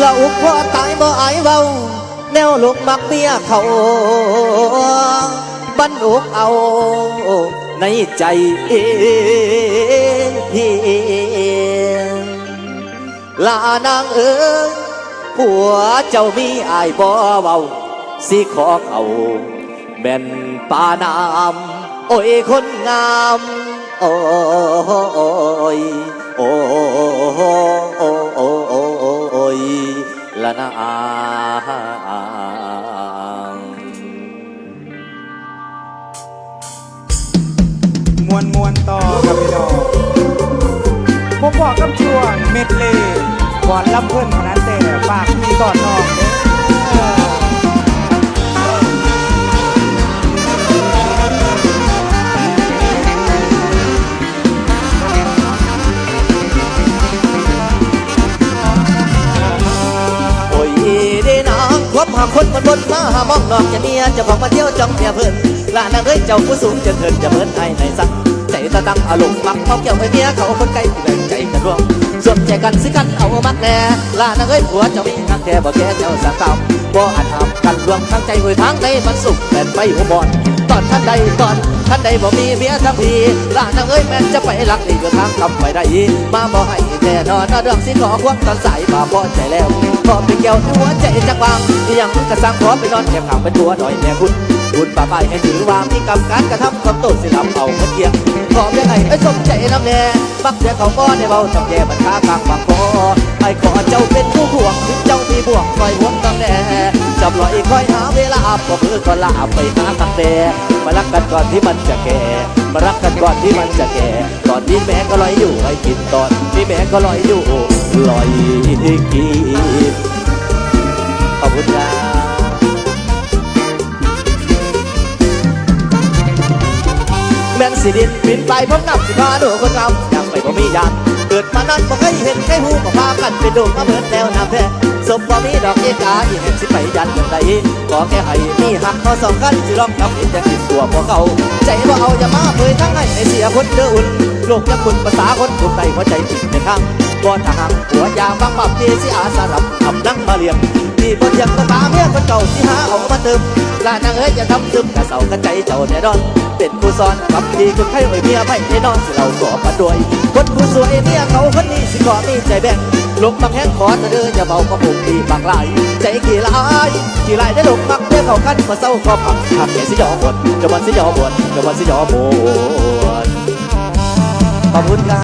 ละอุกพ่อตายบ่อายเว้า แนวลูกมักเมียเขา บันอุกเอา ในใจเองลานางเอ๋ยผัวเจ้ามีอายบ่เบาสิขอเอาแม่นปานาม โอ้ยคนงาม โอ้ย มวนมวนต่อครับพี่น้องผมบอกกับช่วงเม็ดเล่ก่อนลำเพิ่นขนาดแต่ฝากพี่ก่อนน้องเด้อโอ้ยเด้นางคนมันบนมาหามองนอกจะเมียจะของมาเที่ยวจ้องเมียเพิ่น ลานางเอ้ยเจ้าผู้สูงจะเถินจะเมินไอ้ในสักใจตะตั้งอารมณ์มักเมาเกี่ยวให้เมียเขาคนไกลที่แรงใจกันร่วงสวมใจกันสิกันเอามักแน่ลานางเอ้ยผัวเจ้ามีทางแก่บ่แก่เจ้าสังคำบ่อันทำกันรวมทางใจหวยทางใดมันสุขแต่ไปหัวบอลตอนท่านใดตอนท่านใดบ่มีเมียทั้งทีลานางเอ้ยแม่นจะไปรักนี่ก็ทางกำไปได้มาบ่ให้แน่นอนเรื่องสิขอควงตอนสายมาพอใจแล้วขอไปเกี่ยวหัวใจจักวางที่ยังกระสังขอไปนอนแอบขังเป็นตัวหน่อยแม่คุณ คุณป้าไปให้ถือว่ามีกรรมการกระทำความโตสิลำเอาเงินเกียงขอเพียงไห้ไอ้สมใจน้ำแน่บักเสียเขาก็ในเบาทำแย่บันทากลางบางคอไอ้ขอเจ้าเป็นผู้ห่วงถึงเจ้ามีบ่วงคอยห่วงต้งแน่จับลอยคอยหาเวลาบอกคือก็ลาไปหาตั้งแต่มารักกันก่อนที่มันจะแก่มารักกันก่อนที่มันจะแก่ตอนที่แม่ก็ลอยอยู่ให้กินตอนที่แม่ก็ลอยอยู่ลอยกิน ม่นสิดินบินไปพร้อมนับสิพาดูคนงามอยากไปบ่มียานเกิดมานั้นบ่เคยเห็นใครหูก็พากันไปดูมาเบิดแล้วน้ำแท้สมบ่มีดอกเอกาอีกสิไปยันอย่างใดก็แค่ให้มีหักเขาสองกันสิลองทำอินจะกินตัวพวกเขาใจบ่เอาอย่ามาเผยทั้งให้ในเสียคนเด้ออุ่นโลกยังคุณภาษาคนถูกใจหัวใจผิดในข้างบ่ทางหัวยาบางบับที่สิอาสารับทำนั่งมาเลียง ที่บนยังต้องตาเมียคนเก่าที่หาเอามาเติมลานางเอ้ยอย่าทำซึมกะเสากะใจเจ้าแน่นอน เป็นผู้สอนกับดีคนไข้ไว้เมียไม่แน่นอนสิเราก่อมาด้วยคนผู้สวยเมียเขาคนนี้สิก่อมีใจแบ่งลกมักแห้งขอเธอเด้ออย่าเบาก็ปุ่มดีบางลายใจกี่ลายกี่ลายได้ลกมักเมียเขาคันมาเศร้าก็พักหักแกสิยอบวชจะวันสิยอบวชจะวันสิยอบวชขอบคุณครับ